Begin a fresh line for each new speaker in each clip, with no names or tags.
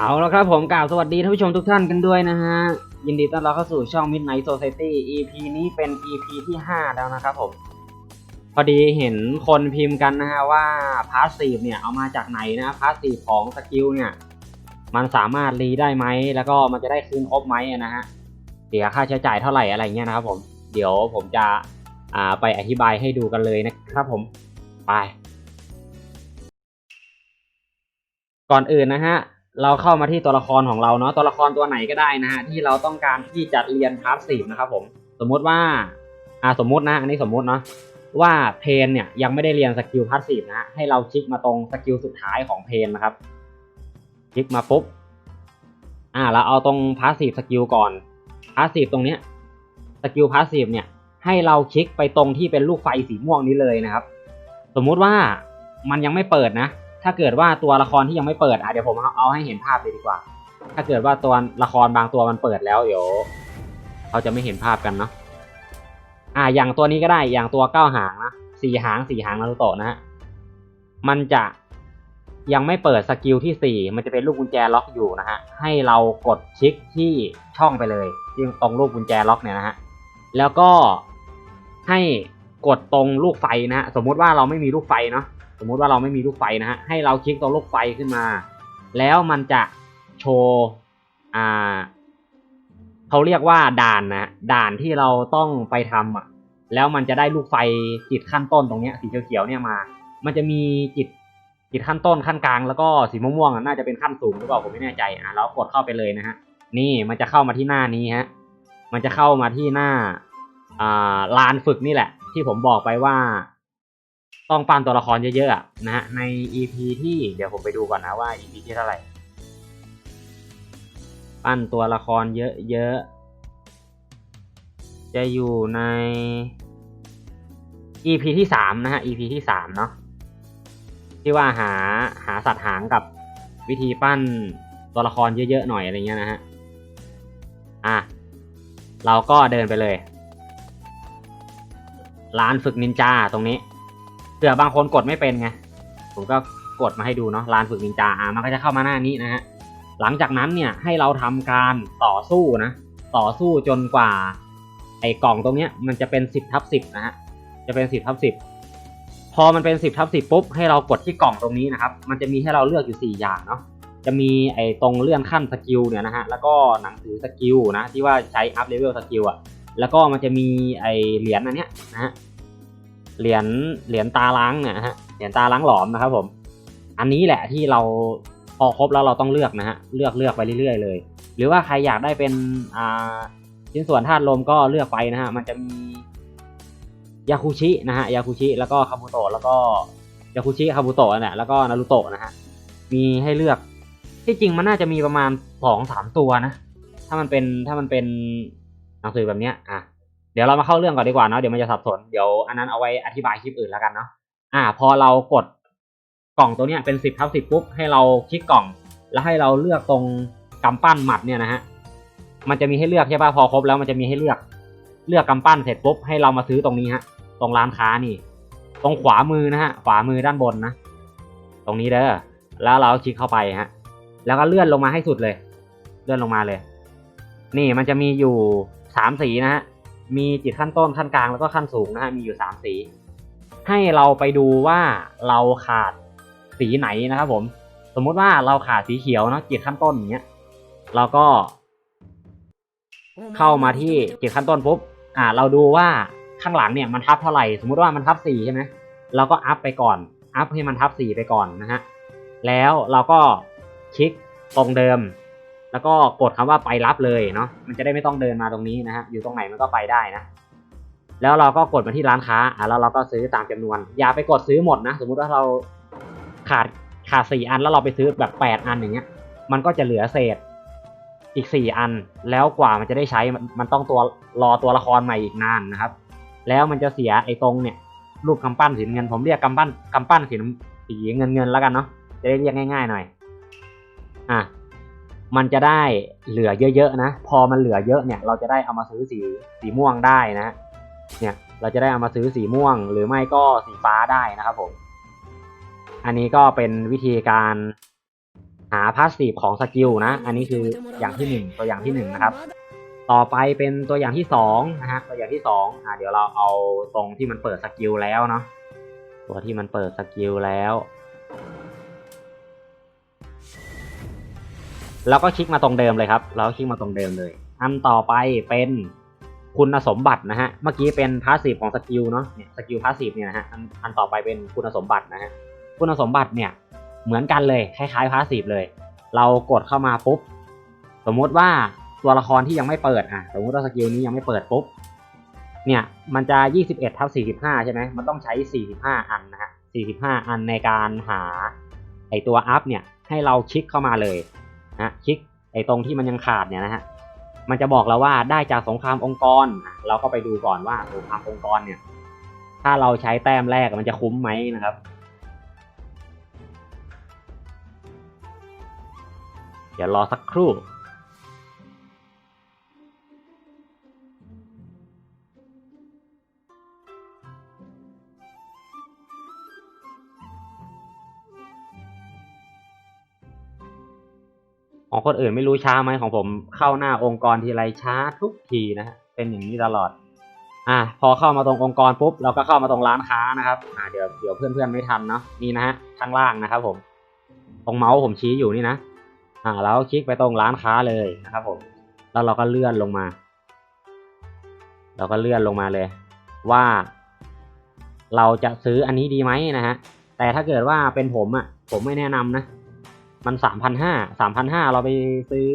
เอาละครับผมกล่าวสวัสดีท่านผู้ชมทุกท่านกันด้วยนะฮะ ยินดีต้อนรับเข้าสู่ช่อง Midnight Society EP นี้เป็น EP ที่ 5 แล้วนะครับผม พอดีเห็นคนพิมพ์กันนะฮะว่าพาสซีฟเนี่ยเอามาจากไหนนะพาสซีฟของสกิลเนี่ยมันสามารถรีได้ไหม แล้วก็มันจะได้คืนครบไหมนะฮะเสียค่าใช้จ่ายเท่าไหร่อะไรเงี้ยนะครับผมเดี๋ยวผมจะอ่าไปอธิบายให้ดูกันเลยนะครับผมไป ก่อนอื่นนะฮะ เราเข้ามาที่ตัวละครของเราเนาะตัวละครตัวไหนก็ได้นะฮะที่เราต้องการที่จะเรียนพาสซีฟนะครับผมสมมุติว่าอ่าสมมุตินะอันนี้สมมุติเนาะว่าเพนเนี่ยยังไม่ได้เรียนสกิลพาสซีฟนะฮะให้เราคลิกมาตรงสกิลสุดท้ายของเพนนะครับ คลิกมาปุ๊บอ่าเราเอาตรงพาสซีฟสกิลก่อนพาสซีฟตรงเนี้ยสกิลพาสซีฟเนี่ยให้เราคลิกไปตรงที่เป็นลูกไฟสีม่วงนี้เลยนะครับ สมมุติว่ามันยังไม่เปิดนะ ถ้าเกิดว่าตัวละครที่ยังไม่เปิดอะเดี๋ยวผมเอาเอาให้เห็นภาพเลยดีกว่า ถ้าเกิดว่าตัวละครบางตัวมันเปิดแล้วเดี๋ยวเขาจะไม่เห็นภาพกันเนาะอ่าอย่างตัวนี้ก็ได้อย่างตัวเก้าหางนะสี่หางสี่หางนารูโตะนะฮะมันจะยังไม่เปิดสกิลที่สี่มันจะเป็นลูกกุญแจล็อกอยู่นะฮะ ให้เรากดคลิกที่ช่องไปเลยที่ตรงลูกกุญแจล็อกเนี่ยนะฮะ แล้วก็ให้กดตรงลูกไฟนะฮะ สมมุติว่าเราไม่มีลูกไฟเนาะ สมมุติว่าเราไม่มีลูกไฟนะฮะให้เราคลิกตรงลูกไฟขึ้นมา แล้วมันจะโชว์อ่าเขาเรียกว่าด่านนะด่านที่เราต้องไปทำอะ แล้วมันจะได้ลูกไฟจิตขั้นต้นตรงเนี้ยสีเขียวๆเนี่ยมา มันจะมีจิตจิตขั้นต้นขั้นกลางแล้วก็สีม่วงๆน่าจะเป็นขั้นสูงหรือเปล่าผมไม่แน่ใจอะเรากดเข้าไปเลยนะฮะนี่มันจะเข้ามาที่หน้านี้ฮะมันจะเข้ามาที่หน้าอ่าลานฝึกนี่แหละ ที่ผมบอกไปว่า ต้องปั้นตัวละครเยอะๆนะฮะใน EP ที่เดี๋ยวผมไปดูก่อนนะว่า EP ที่เท่าไหร่ปั้นตัวละครเยอะๆจะอยู่ใน EP ที่สามนะฮะ EP ที่สามเนาะที่ว่าหาหาสัตว์หางกับวิธีปั้นตัวละครเยอะๆหน่อยอะไรเงี้ยนะฮะอะเราก็เดินไปเลย ร้านฝึกนินจาตรงนี้ เผื่อบางคนกดไม่เป็นไงผมก็กดมาให้ดูเนาะลานฝึกนินจาอ่ามันก็จะเข้ามาหน้านี้นะฮะหลังจากนั้นเนี่ยให้เราทำการต่อสู้นะต่อสู้จนกว่า ไอ้กล่องตรงเนี้ยมันจะเป็นสิบทับสิบนะฮะจะเป็นสิบทับสิบพอมันเป็นสิบทับสิบปุ๊บให้เรากดที่กล่องตรงนี้นะครับมันจะมีให้เราเลือกอยู่สี่อย่างเนาะจะมีไอ้ตรงเลื่อนขั้นสกิลเนี่ยนะฮะแล้วก็หนังสือสกิลนะที่ว่าใช้อัพเลเวลสกิลอะแล้วก็มันจะมีไอ้เหรียญอันเนี้ยนะฮะ เหรียญเหรียญตาล้างเนี่ยนะฮะเหรียญตาล้างหลอมนะครับผม อันนี้แหละที่เราพอครบแล้วเราต้องเลือกนะฮะเลือกเลือกไปเรื่อยๆเลย หรือว่าใครอยากได้เป็นอ่าชิ้นส่วนธาตุลมก็เลือกไปนะฮะมันจะมียาคุชินะฮะยาคุชิแล้วก็คาบุโตะแล้วก็ยาคุชิคาบุโตะเนี่ยแล้วก็นารุโตะนะฮะมีให้เลือกที่จริงมันน่าจะมีประมาณสองสามตัวนะ ถ้ามันเป็นถ้ามันเป็นหนังสือแบบเนี้ยอะ เดี๋ยวเรามาเข้าเรื่องก่อนดีกว่าเนาะเดี๋ยวมันจะสับสนเดี๋ยวอันนั้นเอาไว้อธิบายคลิปอื่นแล้วกันเนาะอ่า พอเรากดกล่องตัวเนี้ยเป็นสิบทับสิบปุ๊บให้เราคลิกกล่อง แล้วให้เราเลือกตรงกำปั้นหมัดเนี่ยนะฮะมันจะมีให้เลือกใช่ป่ะพอครบแล้วมันจะมีให้เลือกเลือกกำปั้นเสร็จปุ๊บให้เรามาซื้อตรงนี้ฮะตรงร้านค้านี่ ตรงขวามือนะฮะขวามือด้านบนนะตรงนี้เด้อแล้วเราคลิกเข้าไปฮะแล้วก็เลื่อนลงมาให้สุดเลย เลื่อนลงมาเลย นี่มันจะมีอยู่สามสีนะฮะ มีจิตขั้นต้นขั้นกลางแล้วก็ขั้นสูงนะฮะมีอยู่สามสี ให้เราไปดูว่าเราขาดสีไหนนะครับผม สมมุติว่าเราขาดสีเขียวนะจิตขั้นต้นอย่างเงี้ยเราก็ เข้ามาที่จิตขั้นต้นปุ๊บอ่า เราดูว่าข้างหลังเนี่ยมันทับเท่าไหร่ สมมุติว่ามันทับสี่ใช่ไหมเราก็อัพไปก่อน อัพให้มันทับสี่ไปก่อนนะฮะแล้วเราก็คลิกตรงเดิม แล้วก็กดคำว่าไปรับเลยเนาะมันจะได้ไม่ต้องเดินมาตรงนี้นะฮะอยู่ตรงไหนมันก็ไปได้นะ แล้วเราก็กดมาที่ร้านค้าอะแล้วเราก็ซื้อตามจำนวน อย่าไปกดซื้อหมดนะ สมมุติว่าเราขาดขาดสี่อันแล้วเราไปซื้อแบบแปดอันอย่างเงี้ย มันก็จะเหลือเศษอีกสี่อัน แล้วกว่ามันจะได้ใช้มันต้องตัวรอตัวละครใหม่อีกนานนะครับ แล้วมันจะเสียไอ้ตรงเนี่ย รูปกำปั้นสีเงิน ผมเรียกกำปั้นกำปั้นสีน้ำสีเงินเงินแล้วกันเนาะจะได้เรียกง่าย ๆ หน่อย อะ มันจะได้เหลือเยอะๆนะ พอมันเหลือเยอะเนี่ย เราจะได้เอามาซื้อสีสีม่วงได้นะ เนี่ยเราจะได้เอามาซื้อสีม่วง หรือไม่ก็สีฟ้าได้นะครับผม อันนี้ก็เป็นวิธีการหาพาสซีฟของสกิลนะ อันนี้คืออย่างที่หนึ่งตัวอย่างที่หนึ่งนะครับ ต่อไปเป็นตัวอย่างที่สองนะฮะตัวอย่างที่สองอ่าเดี๋ยวเราเอาตรงที่มันเปิดสกิลแล้วเนาะตัวที่มันเปิดสกิลแล้ว แล้วก็คลิกมาตรงเดิมเลยครับ แล้วก็คลิกมาตรงเดิมเลย อันต่อไปเป็นคุณสมบัตินะฮะ เมื่อกี้เป็นพาสซีฟของสกิลเนาะ เนี่ยสกิลพาสซีฟเนี่ยนะฮะ อันอันต่อไปเป็นคุณสมบัตินะฮะ คุณสมบัติเนี่ยเหมือนกันเลย คล้ายๆพาสซีฟเลย เรากดเข้ามาปุ๊บ สมมุติว่าตัวละครที่ยังไม่เปิดอะ สมมุติว่าสกิลนี้ยังไม่เปิดปุ๊บ เนี่ยมันจะ 21ทับ45 ใช่ไหมมันต้องใช้ 45 อันนะฮะ45 อันในการหาไอตัวอัพเนี่ยให้เราคลิกเข้ามาเลย นะคลิกไอ้ตรงที่มันยังขาดเนี่ยนะฮะมันจะบอกเราว่าได้จากสงครามองค์กร เราก็ไปดูก่อนว่าสงครามองค์กรเนี่ย ถ้าเราใช้แต้มแรกมันจะคุ้มไหมนะครับเดี๋ยวรอสักครู่ ของคนอื่นไม่รู้ช้าไหมของผมเข้าหน้าองค์กรทีไรช้าทุกทีนะฮะเป็นอย่างนี้ตลอด อะพอเข้ามาตรงองค์กรปุ๊บเราก็เข้ามาตรงร้านค้านะครับอ่าเดี๋ยวเดี๋ยวเพื่อนๆไม่ทันเนาะนี่นะฮะข้างล่างนะครับ ผม ตรงเมาส์ผมชี้อยู่นี่นะอ่าแล้วคลิกไปตรงร้านค้าเลยนะครับ ผม แล้วเราก็เลื่อนลงมา เราก็เลื่อนลงมาเลย ว่า เราจะซื้ออันนี้ดีไหมนะฮะแต่ถ้าเกิดว่าเป็นผมอะ ผมไม่แนะนำนะ มันสามพันห้าสามพันห้าเราไปซื้อ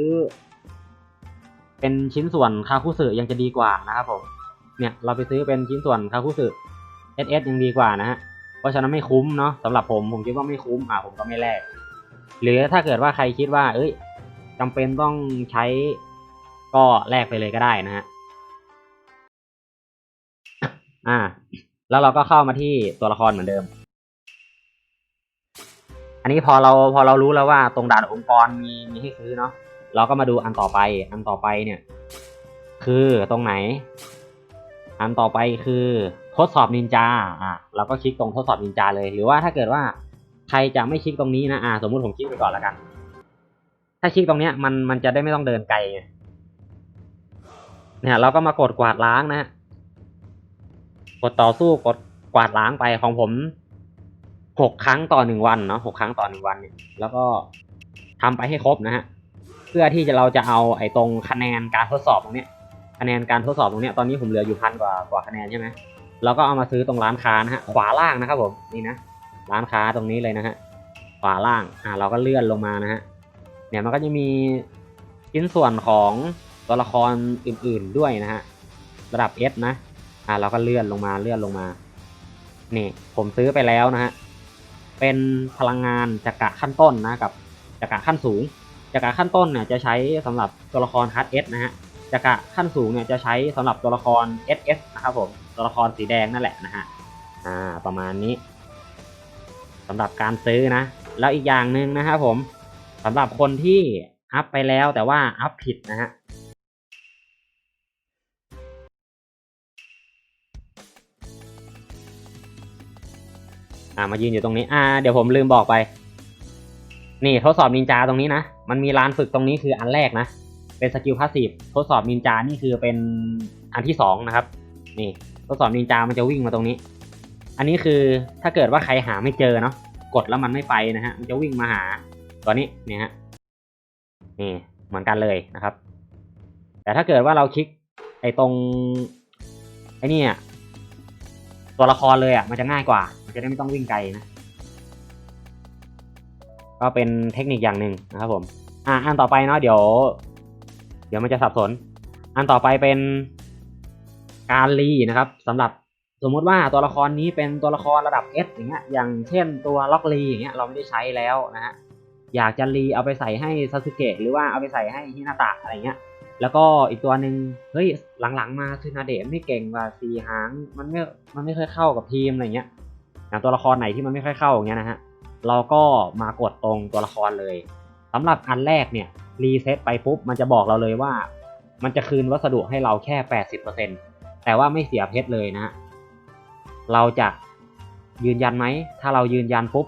เป็นชิ้นส่วนคาคุสึยังจะดีกว่านะครับผมเนี่ยเราไปซื้อเป็นชิ้นส่วนคาคุสึเอสเอสยังดีกว่านะฮะเพราะฉะนั้นไม่คุ้มเนาะสำหรับผมผมคิดว่าไม่คุ้มอะผมก็ไม่แลกหรือถ้าเกิดว่าใครคิดว่า เอ้ยจำเป็นต้องใช้ก็แลกไปเลยก็ได้นะฮะอ่า แล้วเราก็เข้ามาที่ตัวละครเหมือนเดิม อันนี้พอเราพอเรารู้แล้วว่าตรงด่านองค์กรมีมีให้ซื้อเนาะเราก็มาดูอันต่อไป อันต่อไปเนี่ย คือตรงไหน อันต่อไปคือทดสอบนินจาอะเราก็คลิกตรงทดสอบนินจาเลย หรือว่าถ้าเกิดว่าใครจะไม่คลิกตรงนี้นะอ่าสมมุติผมคลิกไปก่อนแล้วกัน ถ้าคลิกตรงเนี้ยมันมันจะได้ไม่ต้องเดินไกลเนี่ยเราก็มากดกวาดล้างนะฮะกดต่อสู้กดกวาดล้างไปของผม หกครั้งต่อหนึ่งวันเนาะหกครั้งต่อหนึ่งวันเนี่ยแล้วก็ทำไปให้ครบนะฮะเพื่อที่จะเราจะเอาไอ้ตรงคะแนนการทดสอบตรงเนี้ยคะแนนการทดสอบตรงเนี้ยตอนนี้ผมเหลืออยู่พันกว่ากว่าคะแนนใช่ไหมเราก็เอามาซื้อตรงร้านค้านะฮะขวาล่างนะครับผมนี่นะร้านค้าตรงนี้เลยนะฮะขวาล่างอ่าเราก็เลื่อนลงมานะฮะเนี่ยมันก็จะมีชิ้นส่วนของตัวละครอื่นๆด้วยนะฮะระดับ S นะอ่าเราก็เลื่อนลงมาเลื่อนลงมานี่ผมซื้อไปแล้วนะฮะ เป็นพลังงานจักระขั้นต้นนะกับจักระขั้นสูงจักระขั้นต้นเนี่ยจะใช้สำหรับตัวละครคัส S นะฮะจักระขั้นสูงเนี่ยจะใช้สำหรับตัวละคร SS นะครับผมตัวละครสีแดงนั่นแหละนะฮะอ่าประมาณนี้สำหรับการซื้อนะ แล้วอีกอย่างหนึ่งนะครับผมสำหรับคนที่อัพไปแล้วแต่ว่าอัพผิดนะฮะ อ่ามายืนอยู่ตรงนี้อ่าเดี๋ยวผมลืมบอกไป นี่ทดสอบนินจาตรงนี้นะ มันมีลานฝึกตรงนี้คืออันแรกนะ เป็นสกิลพาสซีฟทดสอบนินจานี่คือเป็นอันที่สองนะครับ นี่ทดสอบนินจามันจะวิ่งมาตรงนี้ อันนี้คือถ้าเกิดว่าใครหาไม่เจอเนาะกดแล้วมันไม่ไปนะฮะมันจะวิ่งมาหาตัวนี้เนี่ยฮะนี่เหมือนกันเลยนะครับ แต่ถ้าเกิดว่าเราคลิกไอ้ตรงไอ้นี่ ตัวละครเลยอะมันจะง่ายกว่า มันจะได้ไม่ต้องวิ่งไกลนะ ก็เป็นเทคนิคอย่างหนึ่งนะครับผม อ่าอันต่อไปเนาะเดี๋ยว เดี๋ยวมันจะสับสน อันต่อไปเป็นการรีนะครับสำหรับสมมุติว่าตัวละครนี้เป็นตัวละครระดับ S อย่างเงี้ย อย่างเช่นตัวล็อกรีอย่างเงี้ยเราไม่ได้ใช้แล้วนะฮะอยากจะรีเอาไปใส่ให้ซาสึเกะหรือว่าเอาไปใส่ให้ฮินาตะอะไรเงี้ย แล้วก็อีกตัวหนึ่งเฮ้ยหลังๆมาซึนาเดะไม่เก่งว่าสีหางมันไม่มันไม่ค่อยเข้ากับทีมอะไรเงี้ยอย่างตัวละครไหนที่มันไม่ค่อยเข้าอย่างเงี้ยนะฮะเราก็มากดตรงตัวละครเลยสำหรับอันแรกเนี่ยรีเซ็ตไปปุ๊บมันจะบอกเราเลยว่า มันจะคืนวัสดุให้เราแค่แปดสิบเปอร์เซ็นแต่ว่าไม่เสียเพชรเลยนะฮะเราจะยืนยันไหม ถ้าเรายืนยันปุ๊บ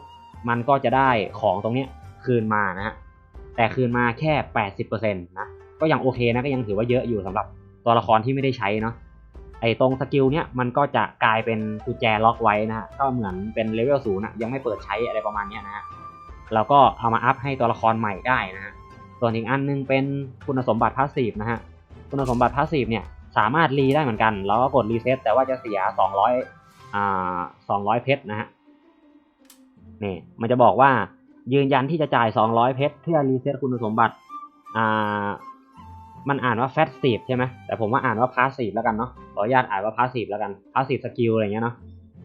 มันก็จะได้ของตรงเนี้ยคืนมานะฮะ แต่คืนมาแค่ 80%นะ ก็ยังโอเคนะก็ยังถือว่าเยอะอยู่สำหรับตัวละครที่ไม่ได้ใช้เนาะไอ้ตรงสกิลเนี้ยมันก็จะกลายเป็นกุญแจล็อกไว้นะฮะก็เหมือนเป็นเลเวลศูนย์นะยังไม่เปิดใช้อะไรประมาณเนี้ยนะฮะเราก็เอามาอัพให้ตัวละครใหม่ได้นะฮะส่วนอีกอันนึงเป็นคุณสมบัติพาสซีฟนะฮะคุณสมบัติพาสซีฟเนี่ยสามารถรีได้เหมือนกัน แล้วก็กดรีเซ็ตแต่ว่าจะเสีย 200อ่า200 เพชรนะฮะนี่มันจะบอกว่ายืนยันที่จะจ่าย 200 เพชรเพื่อรีเซ็ตคุณสมบัติอ่า มันอ่านว่า fat ซีฟใช่ไหมแต่ผมว่าอ่านว่า passive แล้วกันเนาะขออนุญาตอ่านว่า passive แล้วกัน passive skill อะไรเงี้ยเนาะ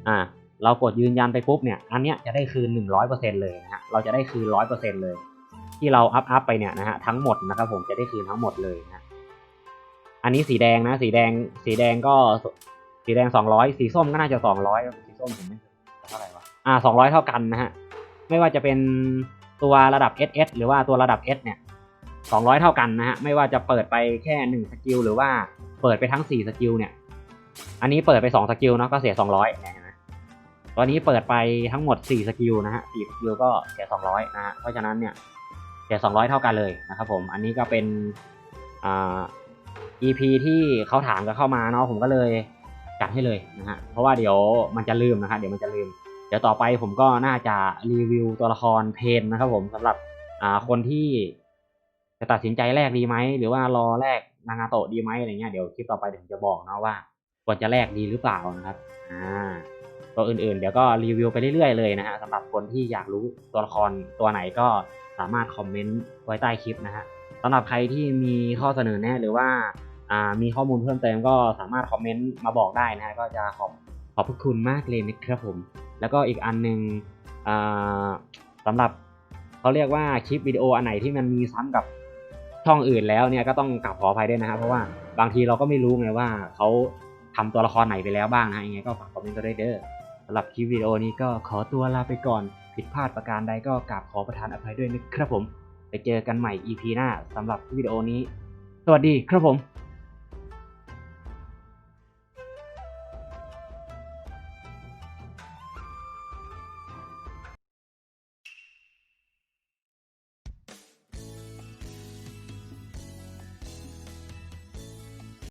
อ่า เรากดยืนยันไปปุ๊บเนี่ยอันเนี้ยจะได้คืน 100%เลยนะฮะเราจะได้คืน 100%เลย ที่เราอัพอัพไปเนี่ยนะฮะทั้งหมดนะครับผมจะได้คืนทั้งหมดเลยนะอันนี้สีแดงนะ สีแดงสีแดงก็สีแดง 200 สีส้มก็น่าจะ 200 สีส้มผมไม่เท่าไหร่วะอ่า200 เท่ากันนะฮะไม่ว่าจะเป็นตัวระดับ SS หรือว่าตัวระดับ S เนี่ย 200 เท่ากันนะฮะ ไม่ว่าจะเปิดไปแค่ 1 สกิล หรือว่าเปิดไปทั้ง 4 สกิลเนี่ย อันนี้เปิดไป 2 สกิลเนาะก็เสีย 200เนี่ยเห็นไหมตอนนี้เปิดไปทั้งหมด 4 สกิลนะฮะ4สกิลก็เสีย 200 นะฮะ เพราะฉะนั้นเนี่ยเสีย 200 เท่ากันเลยนะครับผม อันนี้ก็เป็นอ่า EP ที่เขาถามกันเข้ามาเนาะผมก็เลยจัดให้เลยนะฮะ เพราะว่าเดี๋ยวมันจะลืมนะฮะ เดี๋ยวมันจะลืม เดี๋ยวต่อไปผมก็น่าจะรีวิวตัวละครเพนนะครับผมสำหรับอ่าคนที่ จะตัดสินใจแลกดีไหมหรือว่ารอแลกนางาโตะดีไหมอะไรเงี้ยเดี๋ยวคลิปต่อไปเดี๋ยวผมจะบอกนะว่าควรจะแลกดีหรือเปล่านะครับอ่าตัวอื่นๆ เดี๋ยวก็รีวิวไปเรื่อยๆเลยนะฮะสำหรับคนที่อยากรู้ตัวละครตัวไหนก็สามารถคอมเมนต์ไว้ใต้คลิปนะฮะสำหรับใครที่มีข้อเสนอแนะหรือว่าอ่ามีข้อมูลเพิ่มเติมก็สามารถคอมเมนต์มาบอกได้นะฮะก็จะขอบขอบพระคุณมากเลยนะครับผม แล้วก็อีกอันหนึ่งอ่าสำหรับเขาเรียกว่าคลิปวิดีโออันไหนที่มันมีซ้ำกับ ช่องอื่นแล้วเนี่ยก็ต้องกลับขออภัยด้วยนะครับเพราะว่าบางทีเราก็ไม่รู้ไงว่าเขาทำตัวละครไหนไปแล้วบ้างนะยังไงก็ฝากคอมเมนต์กันด้วยเด้อสำหรับคลิปวิดีโอนี้ก็ขอตัวลาไปก่อน ผิดพลาดประการใดก็กราบขอประทานอภัยด้วยนะครับผม ไปเจอกันใหม่ EP หน้าสำหรับวิดีโอนี้ สวัสดีครับผม